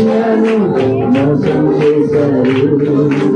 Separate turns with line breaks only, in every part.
నన్ను మోసం చేశారు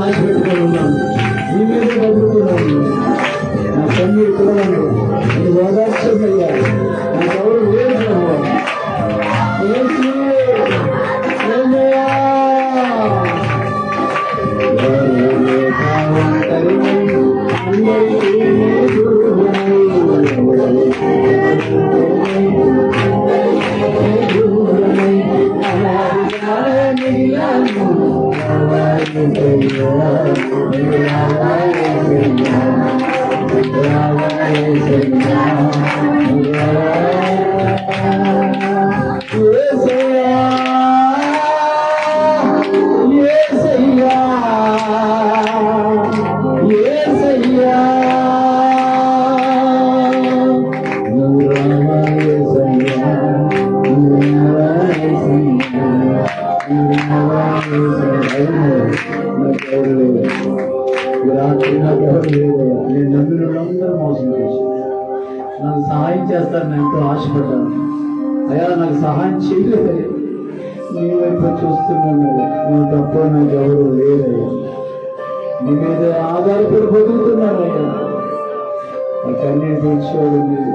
నీ మీద నేను నమ్మిన వాళ్ళందరూ మోసం చేసి నాకు సహాయం చేస్తారని ఎంతో ఆశపడ్డాను. అయ్యా నాకు సహాయం చేయలేదు. నీ వైపు చూస్తున్నాను నువ్వు తప్ప నాకు ఎవరు లేదయ్యా నీ మీద ఆధారపడి బతుకుతున్నాను అయ్యా. కన్నీరు తీర్చేవాడు మీరు.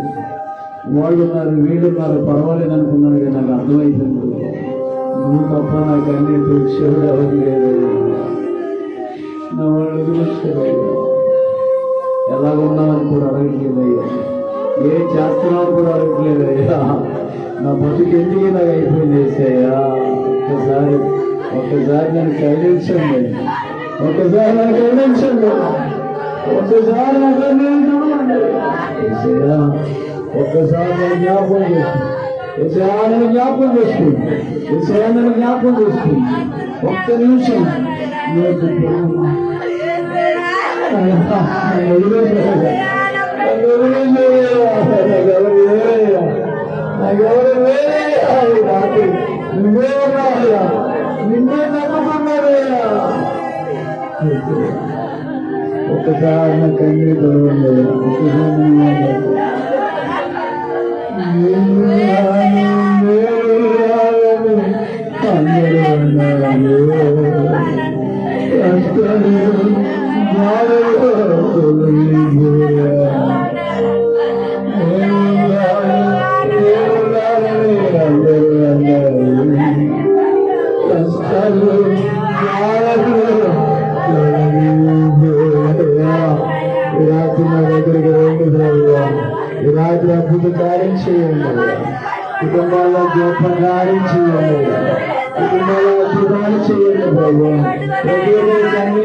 వాళ్ళు ఉన్నారు వీళ్ళు ఉన్నారు పర్వాలేదు అనుకున్నాను కానీ నాకు అర్థమైపోయింది నువ్వు తప్ప నాకు కన్నీరు తీర్చేవాడు ఎవరు లేదు నా వాళ్ళు వదిలేశారయ్యా ఎలాగున్నామని కూడా అడగట్లేదయ్యా ఏం చేస్తున్నావు కూడా అడగట్లేదయ్యా నా బతుకు ఎందుకు నాకు అయిపోయింది ఏసయ్యా ఒక్కసారి ఒక్కసారి నన్ను కరుణించండి ఒక్కసారి నన్ను కరుణించండి ఒక్కసారి నన్ను కరుణించండి ఏసయ్యా ఒక్కసారి నన్ను జ్ఞాపకం చేసుకోండి ఏసయ్యా నన్ను జ్ఞాపకం చేసుకోండి ఏసయ్యా నన్ను జ్ఞాపకం చేసుకోండి ఒక్క నిమిషం నేను ఒక్కసారి నా కన్నీరు తొలగండి రాత్రి నా దగ్గరికి రండి ప్రభువా. ఈ రాత్రి అద్భుత కార్యం చేయండి కుటుంబాల్లో గొప్ప కార్యం చేయండి కుటుంబాల్లో అద్భుతాలు చేయండి ప్రభు ప్రతి ఒక్కరికి అన్నీ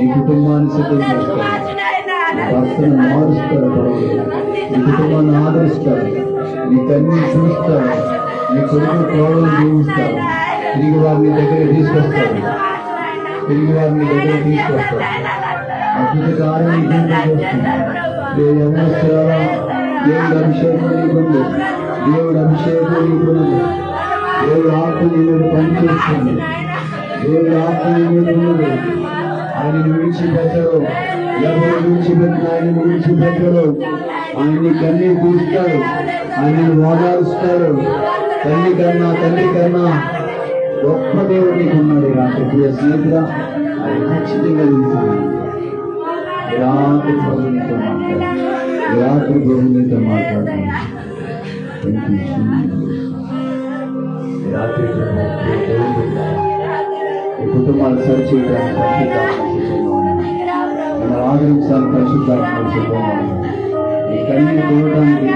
నీ కుటుంబాన్ని సిద్ధపరుస్తాడు. భర్తను మారుస్తాడు. నీ కుటుంబాన్ని ఆదరిస్తాడు. నీ తల్లిని చూస్తాడు. నీ కొడుకు కోడలు జీవిస్తాడు. తిరిగి వారిని దగ్గర తీసుకొస్తాడు. తిరిగి వారిని దగ్గర తీసుకొస్తాడు. అద్భుత కార్యం యవనస్తులారా, దేవుడు అభిషేకం నీకుంది. దేవుడు అభిషేకం నీకుంది. దేవుడు ఆత్మ నీ మీద పనిచేస్తుంది దేవుడు ఆత్మ నీ మీద ఉన్నది. ఆయన విడిచిపెట్టడు ఎవరు విడిచిపెట్టిన ఆయన విడిచిపెట్టడు ఆయన్ని కన్నీ తీస్తాడు ఆయనను ఓదారుస్తాడు తల్లి కన్నా తల్లి కన్నా గొప్ప దేవుడు ఉన్నాడు రాత్రి. ప్రియ స్నేహితుడా అది ఖచ్చితంగా తెలుసు. రాత్రి ప్రభు మాట్లాడు. రాత్రి ప్రభు మాట్లాడుతున్నాను రాత్రి ప్రభుత్వం ఈ కుటుంబాలు సరిచేయడానికి పరిశుద్ధాత్మ సిద్ధంగా మన ఆదరించాలని పరిశుద్ధాత్మ సిద్ధంగా ఈ కన్నీరు చూడడానికి